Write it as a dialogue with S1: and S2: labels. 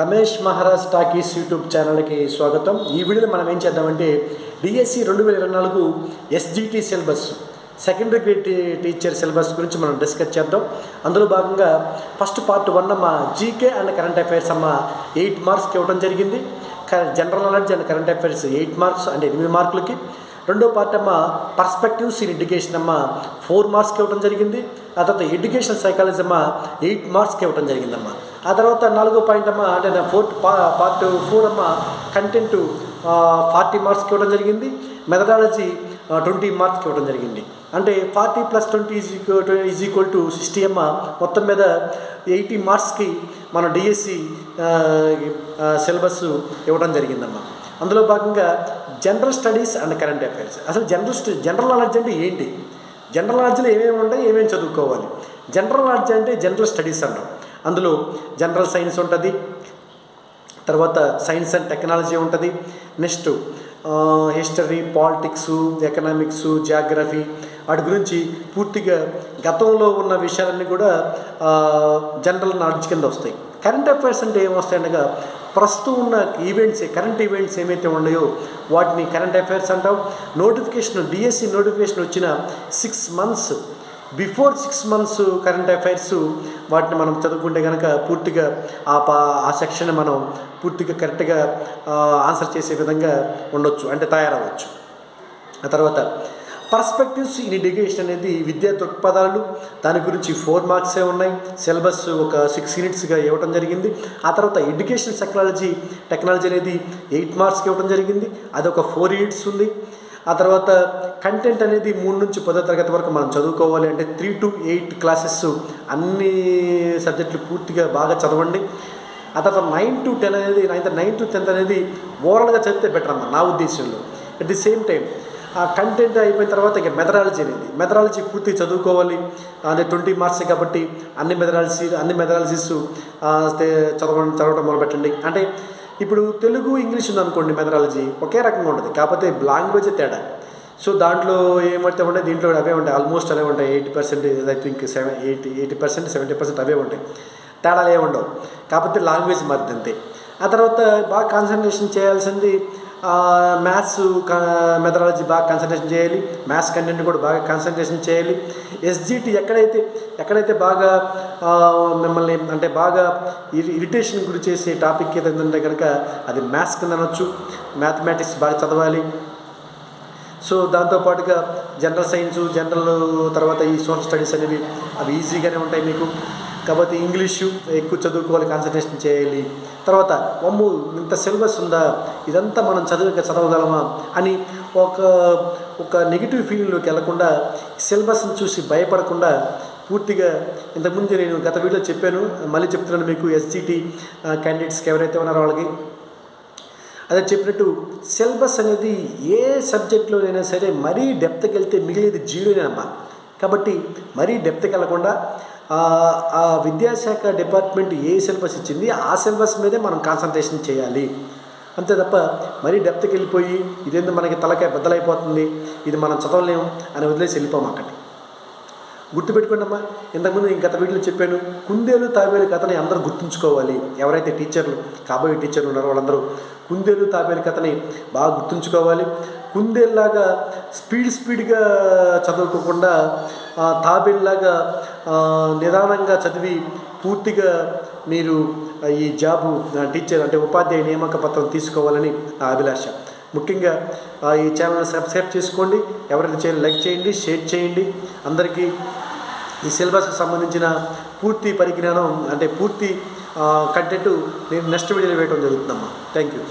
S1: Ramesh Maharaj talkies YouTube ఛానల్కి స్వాగతం. ఈ వీడియోలో మనం ఏం చేద్దామంటే డిఎస్సి రెండు వేల ఇరవై నాలుగు SGT syllabus secondary grade teacher syllabus గురించి మనం డిస్కస్ చేద్దాం. అందులో భాగంగా ఫస్ట్ పార్ట్ వన్ అమ్మ జీకే అండ్ కరెంట్ అఫైర్స్ అమ్మ ఎయిట్ మార్క్స్కి ఇవ్వడం జరిగింది. General knowledge and current affairs eight marks అంటే ఎనిమిది మార్కులకి. రెండో పార్ట్ అమ్మ పర్స్పెక్టివ్స్ ఇన్ ఎడ్యుకేషన్ అమ్మ ఫోర్ మార్క్స్కి ఇవ్వడం జరిగింది. ఆ తర్వాత ఎడ్యుకేషన్ సైకాలజీ అమ్మ ఎయిట్ మార్క్స్కి ఇవ్వడం జరిగిందమ్మా. ఆ తర్వాత నాలుగో పాయింట్ అమ్మ అంటే నా ఫోర్త్ పా పార్ట్ ఫోర్ అమ్మ కంటెంట్ ఫార్టీ మార్క్స్కి ఇవ్వడం జరిగింది. మెథడాలజీ ట్వంటీ మార్క్స్కి ఇవ్వడం జరిగింది. అంటే forty plus twenty is is equal to sixty అమ్మ మొత్తం మీద ఎయిటీ మార్క్స్కి మన డిఎస్సి సిలబస్ ఇవ్వడం జరిగిందమ్మా. అందులో భాగంగా general studies and current affairs అసలు జనరల్ స్ట జనరల్ నాలెడ్జ్ అంటే ఏంటి? జనరల్ నాలెడ్జ్లో ఏమేమి ఉంటాయి ఏమేమి చదువుకోవాలి? జనరల్ నాలెడ్జ్ అంటే జనరల్ స్టడీస్ అంటాం. అందులో జనరల్ సైన్స్ ఉంటుంది తర్వాత సైన్స్ అండ్ టెక్నాలజీ ఉంటుంది. Next history politics economics geography వాటి గురించి పూర్తిగా గతంలో ఉన్న విషయాలన్నీ కూడా జనరల్ నాలెడ్జ్ కింద వస్తాయి. కరెంట్ అఫైర్స్ అంటే ఏమొస్తాయనగా ప్రస్తుతం ఉన్న ఈవెంట్స్ కరెంట్ ఈవెంట్స్ ఏమైతే ఉన్నాయో వాటిని కరెంట్ అఫైర్స్ అంటాం. నోటిఫికేషన్ డిఎస్సి నోటిఫికేషన్ వచ్చిన six months before six months current affairs వాటిని మనం చదువుకుంటే కనుక పూర్తిగా ఆ పా ఆ సెక్షన్ మనం పూర్తిగా కరెక్ట్గా ఆన్సర్ చేసే విధంగా ఉండొచ్చు అంటే తయారవ్వచ్చు. ఆ తర్వాత పర్స్పెక్టివ్స్ ఇన్ ఎడ్యుకేషన్ అనేది విద్యా దృక్పథాలు దాని గురించి ఫోర్ మార్క్సే ఉన్నాయి సిలబస్ ఒక సిక్స్ యూనిట్స్గా ఇవ్వడం జరిగింది ఆ తర్వాత ఎడ్యుకేషన్ టెక్నాలజీ టెక్నాలజీ అనేది ఎయిట్ మార్క్స్కి ఇవ్వడం జరిగింది అది ఒక ఫోర్ యూనిట్స్ ఉంది ఆ తర్వాత కంటెంట్ అనేది మూడు నుంచి పదో తరగతి వరకు మనం చదువుకోవాలి అంటే త్రీ టు ఎయిట్ క్లాసెస్ అన్ని సబ్జెక్టులు పూర్తిగా బాగా చదవండి. ఆ తర్వాత నైన్ టు టెన్ అనేది నైన్త్ నైన్ టు టెన్త్ అనేది ఓవరాల్గా చదివితే బెటర్ అమ్మ నా ఉద్దేశంలో. అట్ ది సేమ్ టైం ఆ కంటెంట్ అయిపోయిన తర్వాత ఇక మెథడాలజీ అనేది మెథడాలజీ పూర్తి చదువుకోవాలి. అదే ట్వంటీ మార్క్స్ కాబట్టి అన్ని మెథడాలజీ అన్ని మెథడాలజీస్ చదవడం చదవడం మొదలుపెట్టండి. అంటే ఇప్పుడు తెలుగు ఇంగ్లీష్ ఉందనుకోండి మెథడాలజీ ఒకే రకంగా ఉంటుంది. కాకపోతే లాంగ్వేజ్ తేడా. సో దాంట్లో ఏమైతే ఉంటాయి దీంట్లో అవే ఉంటాయి ఆల్మోస్ట్ అవే ఉంటాయి eighty percent I think seven eighty eighty percent seventy percent అవే ఉంటాయి తేడాలు ఏమి ఉండవు. కాకపోతే లాంగ్వేజ్ మద్దంతే అంతే. ఆ తర్వాత బాగా కాన్సన్ట్రేషన్ చేయాల్సింది మ్యాథ్స్ మెథడాలజీ బాగా కన్సన్ట్రేషన్ చేయాలి. మ్యాథ్స్ కంటెంట్ కూడా బాగా కన్సన్ట్రేషన్ చేయాలి. ఎస్జిటి ఎక్కడైతే ఎక్కడైతే బాగా మిమ్మల్ని అంటే బాగా ఇరి ఇరిటేషన్ గురి చేసే టాపిక్ ఏదైందంటే కనుక అది మ్యాథ్స్ కింద అనొచ్చు. మ్యాథమెటిక్స్ బాగా చదవాలి. సో దాంతోపాటుగా జనరల్ సైన్స్ జనరల్ తర్వాత ఈ సోషల్ స్టడీస్ అనేవి అవి ఈజీగానే ఉంటాయి మీకు. కాబట్టి ఇంగ్లీషు ఎక్కువ చదువుకోవాలి కాన్సన్ట్రేషన్ చేయాలి. తర్వాత అమ్మో ఇంత సిలబస్ ఉందా? ఇదంతా మనం చదివి చదవగలమా? అని ఒక ఒక నెగిటివ్ ఫీలింగ్లోకి వెళ్ళకుండా సిలబస్ని చూసి భయపడకుండా పూర్తిగా ఇంతకుముందు నేను గత వీడియో చెప్పాను మళ్ళీ చెప్తున్నాను మీకు ఎస్జిటి క్యాండిడేట్స్కి ఎవరైతే ఉన్నారో వాళ్ళకి. అదే చెప్పినట్టు సిలబస్ అనేది ఏ సబ్జెక్ట్లోనైనా సరే మరీ డెప్త్కి వెళ్తే మిగిలేది జీరోనేనమ్మా కాబట్టి మరీ డెప్త్కి వెళ్ళకుండా ఆ, విద్యాశాఖ డిపార్ట్మెంట్ ఏ సిలబస్ ఇచ్చింది ఆ సిలబస్ మీదే మనం కాన్సన్ట్రేషన్ చేయాలి. అంతే తప్ప మరీ డెప్త్కి వెళ్ళిపోయి ఇదేందో మనకి తలకాయ బద్దలైపోతుంది ఇది మనం చదవలేము అని వదిలేసి వెళ్ళిపోము అక్కడికి. గుర్తుపెట్టుకోండి అమ్మా ఇంతకుముందు నేను గత వీడియోలో చెప్పాను కుందేలు తాబేలు కథని అందరూ గుర్తుంచుకోవాలి. ఎవరైతే టీచర్లు కాబోయే టీచర్లు ఉన్నారో వాళ్ళందరూ కుందేలు తాబేలు కథని బాగా గుర్తుంచుకోవాలి. కుందేల్లాగా స్పీడ్ స్పీడ్గా చదువుకోకుండా తాబేల్లాగా నిదానంగా చదివి పూర్తిగా మీరు ఈ జాబు టీచర్ అంటే ఉపాధ్యాయ నియామక పత్రం తీసుకోవాలని నా అభిలాష. ముఖ్యంగా ఈ ఛానల్ సబ్స్క్రైబ్ చేసుకోండి ఎవరైనా చేయాలి లైక్ చేయండి షేర్ చేయండి. అందరికీ ఈ సిలబస్కి సంబంధించిన పూర్తి పరిజ్ఞానం అంటే పూర్తి కంటెంట్ నేను నెక్స్ట్ వీడియోలో వేయడం జరుగుతుందమ్మా. Thank you.